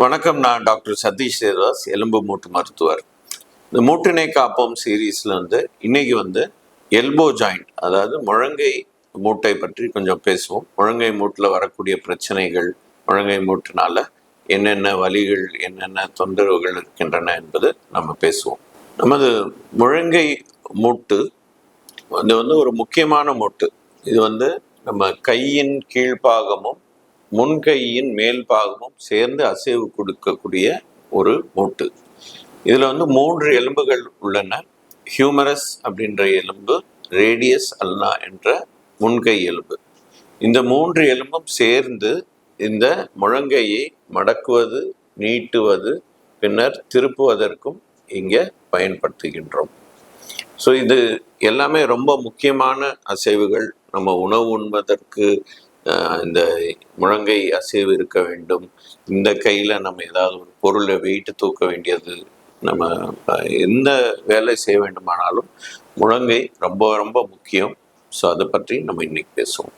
வணக்கம் நான் டாக்டர் சதீஷ் தேவதாஸ் எலும்பு மூட்டு மருத்துவர். இந்த மூட்டினை காப்போம் சீரீஸில் வந்து இன்னைக்கு வந்து எல்போ ஜாயிண்ட் அதாவது முழங்கை மூட்டை பற்றி கொஞ்சம் பேசுவோம். முழங்கை மூட்டில் வரக்கூடிய பிரச்சனைகள் முழங்கை மூட்டினால என்னென்ன வலிகள் என்னென்ன தொந்தரவுகள் இருக்கின்றன என்பது நம்ம பேசுவோம். நமது முழங்கை மூட்டு இது வந்து ஒரு முக்கியமான மூட்டு. இது வந்து நம்ம கையின் கீழ்ப்பாகமும் முன்கையின் மேல் பாகமும் சேர்ந்து அசைவு கொடுக்கக்கூடிய ஒரு மூட்டு. இதில் வந்து மூன்று எலும்புகள் உள்ளன. ஹியூமரஸ் அப்படின்ற எலும்பு ரேடியஸ் அல்னா என்ற முன்கை எலும்பு. இந்த மூன்று எலும்பும் சேர்ந்து இந்த முழங்கையை மடக்குவது நீட்டுவது பின்னர் திருப்புவதற்கும் இங்கே பயன்படுத்துகின்றோம். ஸோ இது எல்லாமே ரொம்ப முக்கியமான அசைவுகள். நம்ம உணவு உண்பதற்கு இந்த முழங்கை அசைவு இருக்க வேண்டும். இந்த கையில் நம்ம ஏதாவது ஒரு பொருளை வெயிட்டு தூக்க வேண்டியது நம்ம எந்த வேலை செய்ய வேண்டுமானாலும் முழங்கை ரொம்ப ரொம்ப முக்கியம். ஸோ அதை பற்றி நம்ம இன்னைக்கு பேசுவோம்.